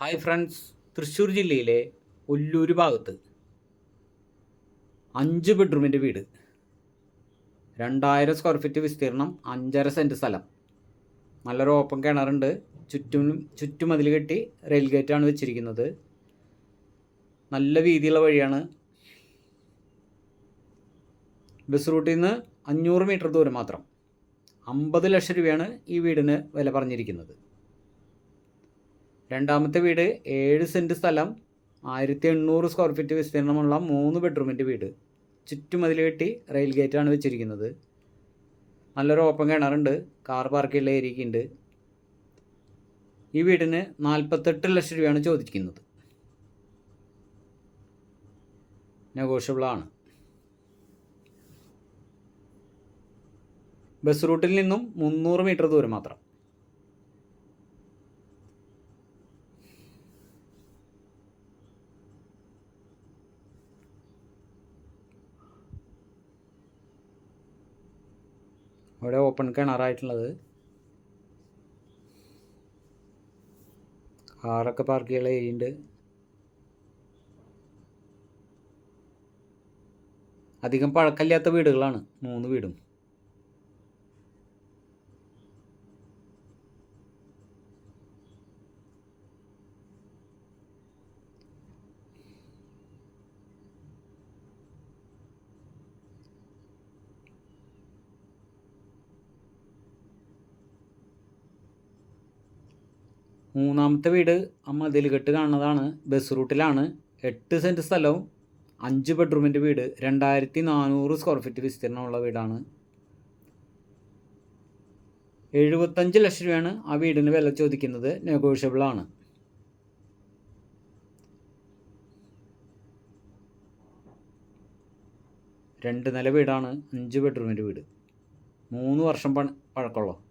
Hi friends Thrissur ജില്ലയിലെ ഒല്ലൂർ ഭാഗത്ത് അഞ്ച് ബെഡ്റൂമിന്റെ വീട്. രണ്ടായിരം സ്ക്വയർ ഫീറ്റ് വിസ്തീർണം അഞ്ചര സെന്റ് സ്ഥലം. നല്ലൊരു ഓപ്പൺ കിണറുണ്ട്. ചുറ്റും ചുറ്റും അതിൽ കെട്ടി റെയിൽ ഗേറ്റാണ് വെച്ചിരിക്കുന്നത്. നല്ല വീതിയുള്ള വഴിയാണ്. ബസ് റൂട്ടിൽ നിന്ന് അഞ്ഞൂറ് മീറ്റർ ദൂരം മാത്രം. അമ്പത് ലക്ഷം രൂപയാണ് ഈ വീടിന് വില പറഞ്ഞിരിക്കുന്നത്. രണ്ടാമത്തെ വീട് ഏഴ് സെന്റ് സ്ഥലം ആയിരത്തി എണ്ണൂറ് സ്ക്വയർ ഫീറ്റ് വിസ്തീർണമുള്ള മൂന്ന് ബെഡ്റൂമിന്റെ വീട്. ചുറ്റുമതിൽ കെട്ടി റെയിൽ ഗേറ്റാണ് വെച്ചിരിക്കുന്നത്. നല്ലൊരു ഓപ്പൺ കിണറുണ്ട് കാർ പാർക്കുള്ള ഏരിയയ്ക്ക് ഉണ്ട് ഈ വീടിന് നാൽപ്പത്തെട്ട് ലക്ഷം രൂപയാണ് ചോദിക്കുന്നത്. നെഗോഷ്യബിളാണ് ബസ് റൂട്ടിൽ നിന്നും മുന്നൂറ് മീറ്റർ ദൂരം മാത്രം. ഇവിടെ ഓപ്പൺ കിണറായിട്ടുള്ളത്. കാറൊക്കെ പാർക്ക് ചെയ്യാനുള്ള ഏരിയ ഉണ്ട്. അധികം പഴക്കമില്ലാത്ത വീടുകളാണ് മൂന്ന് വീടും. മൂന്നാമത്തെ വീട് ആ മതിലുകെട്ട് കാണുന്നതാണ്. ബസ് റൂട്ടിലാണ്. എട്ട് സെന്റ് സ്ഥലവും അഞ്ച് ബെഡ്റൂമിന്റെ വീട്. രണ്ടായിരത്തി നാനൂറ് സ്ക്വയർ ഫീറ്റ് വിസ്തീർണമുള്ള വീടാണ്. എഴുപത്തഞ്ച് ലക്ഷം രൂപയാണ് ആ വീടിന് വില ചോദിക്കുന്നത്. നെഗോഷ്യബിളാണ് രണ്ട് നില വീടാണ്. അഞ്ച് ബെഡ്റൂമിന്റെ വീട്. മൂന്ന് വർഷം പഴക്കമുള്ള.